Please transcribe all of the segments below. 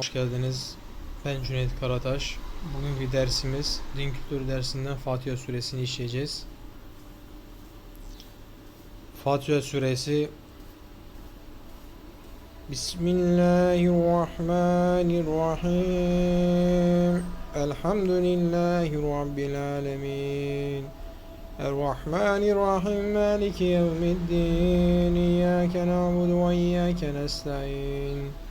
Hoş geldiniz. Ben Cüneyt Karataş. Bugünkü dersimiz din kültürü dersinden Fatiha suresini işleyeceğiz. Fatiha suresi Bismillahirrahmanirrahim. Elhamdülillahi Rabbil alemin. Errahmanirrahim. Maliki yevmiddin. İyyâke na'budu ve iyyâke nesta'in.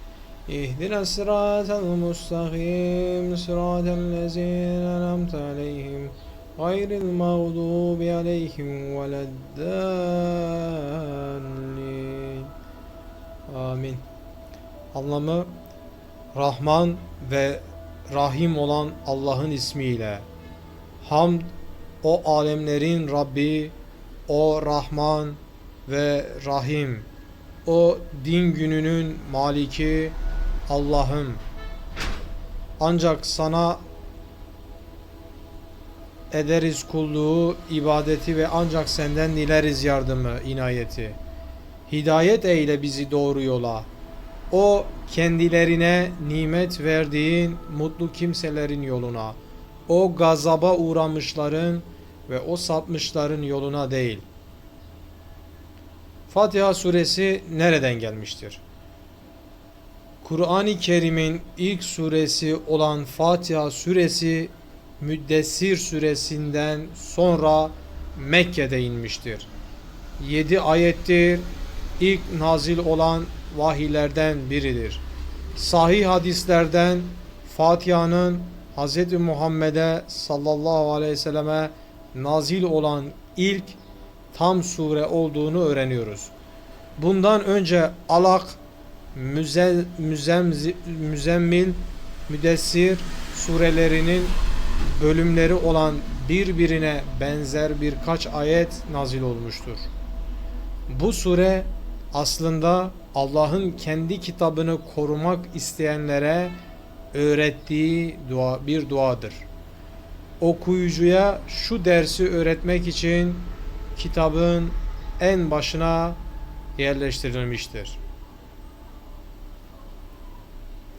اهدنا الصراط المستقيم صراط الذين أنعمت عليهم غير المغضوب عليهم ولا الضالين Amin. Anlamı Rahman ve Rahim olan Allah'ın ismiyle. Hamd o alemlerin Rabbi, o Rahman ve Rahim. O din gününün maliki, Allah'ım ancak sana ederiz kulluğu, ibadeti ve ancak senden dileriz yardımı, inayeti. Hidayet eyle bizi doğru yola. O kendilerine nimet verdiğin mutlu kimselerin yoluna. O gazaba uğramışların ve o sapmışların yoluna değil. Fatiha suresi nereden gelmiştir? Kur'an-ı Kerim'in ilk suresi olan Fatiha suresi Müddessir suresinden sonra Mekke'de inmiştir. 7 ayettir. İlk nazil olan vahiylerden biridir. Sahih hadislerden Fatiha'nın Hz. Muhammed'e sallallahu aleyhi ve selleme nazil olan ilk tam sure olduğunu öğreniyoruz. Bundan önce Alak, Müze, müzemzi, Müzemmil, Müdessir surelerinin bölümleri olan birbirine benzer birkaç ayet nazil olmuştur. Bu sure aslında Allah'ın kendi kitabını korumak isteyenlere öğrettiği dua, bir duadır. Okuyucuya şu dersi öğretmek için kitabın en başına yerleştirilmiştir.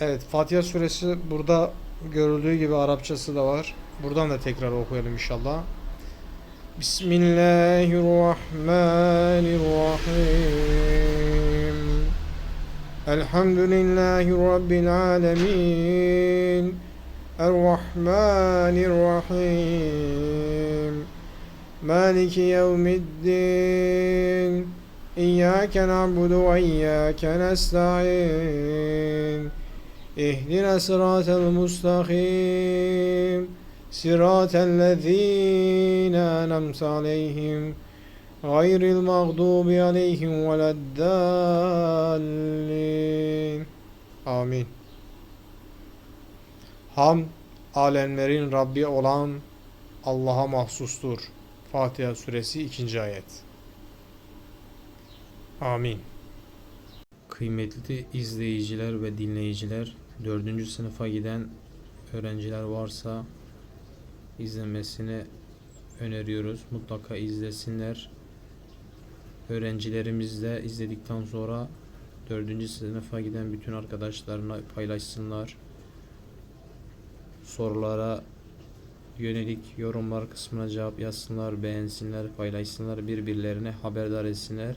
Evet Fatiha suresi burada görüldüğü gibi Arapçası da var. Buradan da tekrar okuyalım inşallah. Bismillahirrahmanirrahim. Elhamdülillahi Rabbil alemin. Errahmanirrahim. Maliki yevmiddin. İyyâke na'budu ve iyyâke nesta'in. اهدنا الصراط المستقيم صراط الذين أنعمت عليهم غير المغضوب عليهم ولا الضالين Amin. Ham alemlerin Rabbi olan Allah'a mahsustur. Fatiha suresi 2. ayet. Amin. Kıymetli izleyiciler ve dinleyiciler, 4. sınıfa giden öğrenciler varsa izlemesini öneriyoruz. Mutlaka izlesinler. Öğrencilerimiz de izledikten sonra 4. sınıfa giden bütün arkadaşlarına paylaşsınlar. Sorulara yönelik yorumlar kısmına cevap yazsınlar, beğensinler, paylaşsınlar, birbirlerine haberdar etsinler.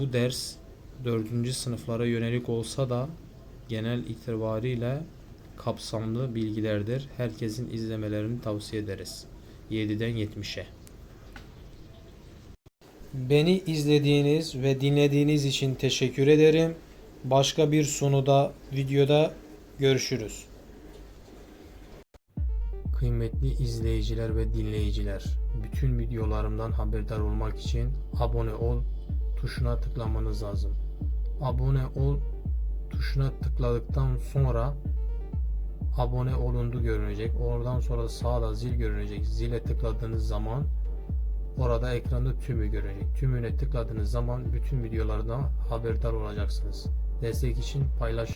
Bu ders 4. sınıflara yönelik olsa da genel itibariyle kapsamlı bilgilerdir. Herkesin izlemelerini tavsiye ederiz. 7'den 70'e. Beni izlediğiniz ve dinlediğiniz için teşekkür ederim. Başka bir sunuda, videoda görüşürüz. Kıymetli izleyiciler ve dinleyiciler, bütün videolarımdan haberdar olmak için abone ol tuşuna tıklamanız lazım. Abone ol tuşuna tıkladıktan sonra abone olundu görünecek. Oradan sonra sağda zil görünecek. Zile tıkladığınız zaman orada ekranda tümü görünecek. Tümüne tıkladığınız zaman bütün videolardan haberdar olacaksınız. Destek için paylaş